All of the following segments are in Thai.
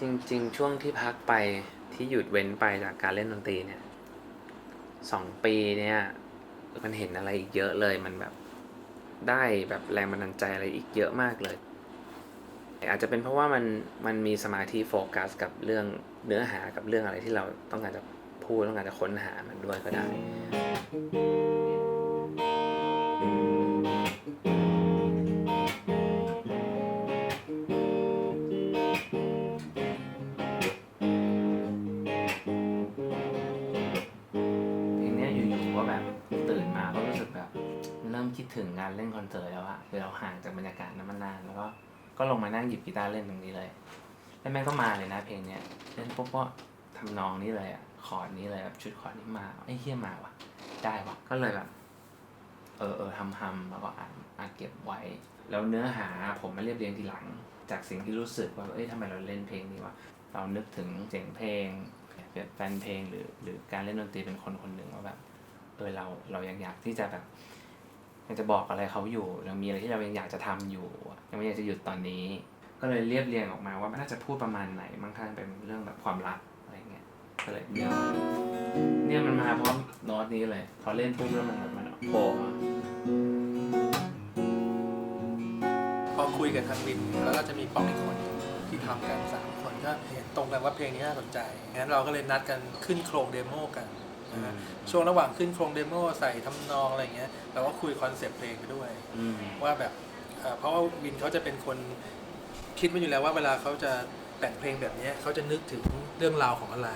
จริง ๆ ช่วงที่พักไปที่หยุดเว้นไปจากการเล่นดนตรีเนี่ยสองปีเนี่ยมันเห็นอะไรอีกเยอะเลยมันแบบได้แบบแรงบันดาลใจอะไรอีกเยอะมากเลย อาจจะเป็นเพราะว่ามันมันมีสมาธิโฟกัสกับเรื่องเนื้อหากับเรื่องอะไรที่เราต้องการจะพูดต้องการจะค้นหามันด้วยก็ได้ ก็แบบตื่นมาก็รู้สึกแบบ เริ่มคิดถึงงานเล่นคอนเสิร์ตแล้วอะคือเราห่างจากบรรยากาศนั้นมานานแล้วก็ก็ลงมานั่งหยิบกีตาร์เล่นตรงนี้เลยแล้วแม่ก็มาเลยนะเพลงเนี้ยเล่นปุ๊บก็ทำนองนี้เลยอะคอร์ดนี้เลยแบบชุดคอร์ดนี้มาไอ้เฮี้ยมาวะได้วะก็เลยแบบ เออเออทำทำแล้วก็อ่านอ่านเก็บไว้ แล้วเนื้อหาผมมาเรียบเรียงทีหลัง จากสิ่งที่รู้สึกว่าเอ้ยทำไมเราเล่นเพลงนี้วะเรานึกถึงเสียงเพลงแฟนเพลงหรือหรือการเล่นดนตรีเป็นคนคนหนึ่งว่าแบบ เออเราเรายังอยากที่จะแบบยังจะบอกอะไรเขาอยู่ยังมีอะไรที่เรายังอยากจะทำอยู่ยังไม่อยากจะหยุดตอนนี้ ก็เลยเรียบเรียงออกมาว่าน่าจะพูดประมาณไหนบางครั้งเป็นเรื่องแบบความรักอะไรเงี้ยก็เลยเนี่ยเนี่ยมันมาพร้อมโน้ตนี้เลยพอเล่นปุ๊บแล้วมันแบบมันโผล่มาพอคุยกับทางวินแล้วก็จะมีป๊อกอีกคนที่ทำกันสามคนก็เห็นตรงกันว่าเพลงนี้น่าสนใจงั้นเราก็เลยนัดกันขึ้นโครงเดโมกัน นะฮะช่วงระหว่างขึ้นโครงเดโมใส่ทำนองอะไรเงี้ยเราก็คุยคอนเซปต์เพลงไปด้วย อืม ว่าแบบเอ่อเพราะว่าวินเขาจะเป็นคนคิดมาอยู่แล้วว่าเวลาเขาจะแต่งเพลงแบบเนี้ยเขาจะนึกถึงเรื่องราวของอะไร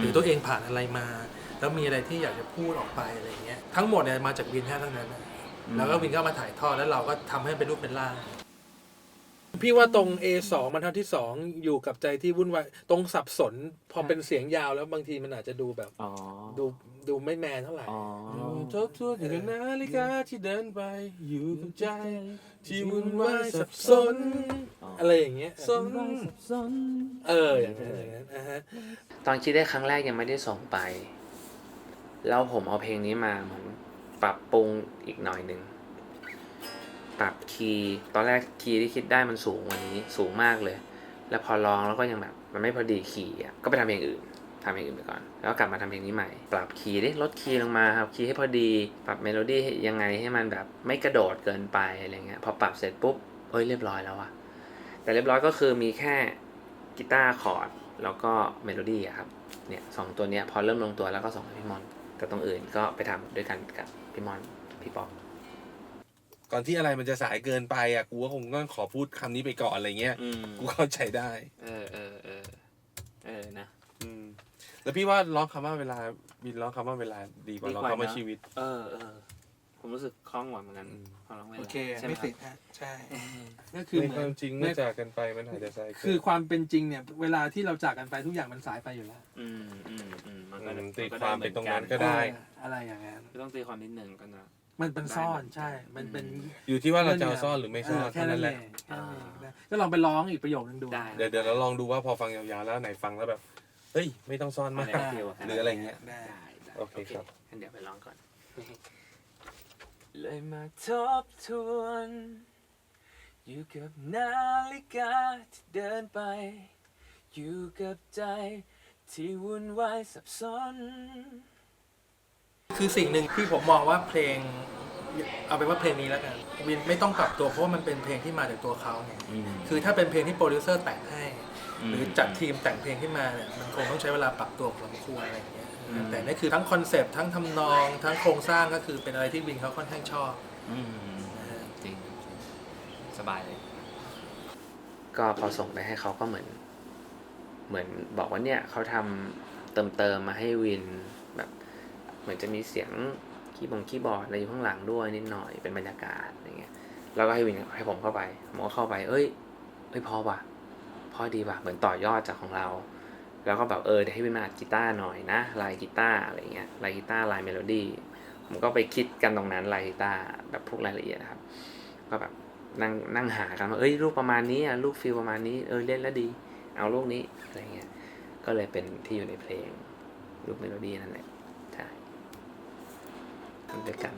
หรือตัวเองผ่านอะไรมา แล้วมีอะไรที่อยากจะพูดออกไปอะไรเงี้ยทั้งหมดเนี่ยมาจากวินแค่ทั้งนั้นนะแล้วก็วินก็มาถ่ายทอดแล้วเราก็ทำให้เป็นรูปเป็นร่าง พี่ว่าตรง A2 บรรทัดที่ 2 อยู่กับใจที่วุ่นวายตรงสับสน พอเป็นเสียงยาวแล้วบางทีมันอาจจะดูแบบ อ๋อ ดูดูไม่แมนเท่าไหร่อ๋อ ทบทวนถึงนาฬิกาที่เดินไปอยู่กับใจ ที่วุ่นวายสับสนอะไรอย่างเงี้ยสนเอออย่างนั้นอย่างนั้นอ่าฮะตอนคิดได้ครั้งแรกยังไม่ได้ส่งไป แล้วผมเอาเพลงนี้มาเหมือนปรับปรุงอีกหน่อยหนึ่ง ปรับคีย์ตอนแรกคีย์ที่คิดได้มันสูงกว่านี้สูงมากเลย แล้วพอร้องแล้วก็ยังแบบมันไม่พอดีคีย์ก็ไปทำเพลงอื่นทำเพลงอื่นไปก่อน แล้วกลับมาทำเพลงนี้ใหม่ ปรับคีย์ดิลดคีย์ลงมาครับคีย์ให้พอดี ปรับเมโลดี้ยังไงให้มันแบบไม่กระโดดเกินไปอะไรเงี้ยพอปรับเสร็จปุ๊บเอ้ยเรียบร้อยแล้วอะแต่เรียบร้อยก็คือมีแค่กีตาร์คอร์ดแล้วก็เมโลดี้อะครับเนี่ยสองตัวเนี้ยพอเริ่มลงตัวแล้วก็ส่งให้พี่มอนแต่ตรงอื่นก็ไปทำด้วยกันกับพี่มอนพี่ป๊อก ก่อนที่อะไรมันจะสายเกินไปอะกูก็คงต้องขอพูดคำนี้ไปก่อนอะไรเงี้ยอืมกูเข้าใจได้ เออเออเออเออนะอืมแล้วพี่ว่าร้องคำว่าเวลาบินร้องคำว่าเวลาดีกว่าดีกร้องว่าคำว่านะชีวิต เออเออผมรู้สึกคล่องกว่าเหมือนกันอืมพอร้องเวลาโอเคใช่ไหมไม่ครัติบดฮะใช่ก็คือในเหคมือวานมจริงในเมื่อจากกันไปมันหายจะสายเกินคือความเป็นจริงเนี่ย เวลาที่เราจากกันไปทุกอย่างมันสายไปอยู่แล้วอืมอืมอืมมันก็อืมนตีก็ความหไปอตรงนั้นกัก็ได้เอออะไรอย่างนั้นไม่ต้องตีความนิดหนึ่งก็นะ มันเป็นซ่อนได้ใช่ มันเป็น อยู่ที่ว่าเราจะเอาซ่อนหรือไม่ซ่อนแค่เท่านั้นั้นนแหแหละละแค่นั้นเองนะก็ลองไปร้องอีกประโยคนึงดู ได้ เดี๋ยวเดี๋ยวเราลองดูว่าพอฟังยาวๆแล้วไหนฟังแล้วแบบเฮ้ยไม่ต้องซ่อนมากอันไหนฟิลหรืออะไรเงี้ย ได้ ได้ได้โอเคครับ งั้นเดี๋ยวไปร้องก่อน เลยมาทบทวน อยู่กับนาฬิกาที่เดินไป อยู่กับใจที่วุ่นวายสับสน คือสิ่งหนึ่งที่ผมมองว่าเพลง เอาเป็นว่าเพลงนี้แล้วกันวินไม่ต้องปรับตัวเพราะว่ามันเป็นเพลงที่มาจากตัวเขาไงคือถ้าเป็นเพลงที่โปรดิวเซอร์แต่งให้หรือจัดทีมแต่งเพลงขึ้นมาเนี่ยมันคงต้องใช้เวลาปรับตัวพอสมควรอะไรอย่างเงี้ยอืม แต่นี่คือทั้งคอนเซปต์ทั้งทำนองทั้งโครงสร้างก็คือเป็นอะไรที่วินเขาค่อนข้างชอบอืมนะฮะ จริงสบายเลย ก็พอส่งไปให้เขาก็เหมือน เหมือนบอกว่าเนี่ยเขาทำเติมเติมๆมาให้วินแบบ เหมือนจะมีเสียง คีย์บงคีย์บอร์ดอะไรอยู่ข้างหลังด้วยนิดหน่อยเป็นบรรยากาศอะไรเงี้ยแล้วก็ให้วินให้ผมเข้าไปผมก็เข้าไป เอ้ยเอ้ยพอว่ะพอดีว่ะเหมือนต่อยอดจากของเรา แล้วก็แบบเออเดี๋ยวให้วินมาอัดกีตาร์หน่อยนะลายกีตาร์อะไรเงี้ยลายกีตาร์ลายเมโลดี้ผมก็ไปคิดกันตรงนั้นลายกีตาร์แบบพวกรายละเอียดนะครับ ก็แบบนั่งนั่งหากันว่าเอ้ยลูกประมาณนี้อะลูกฟิลประมาณนี้เออเล่นแล้วดี เอาลูกนี้อะไรเงี้ยก็เลยเป็นที่อยู่ในเพลงลูกเมโลดี้นั่นแหละ ใช่ทำด้วยกัน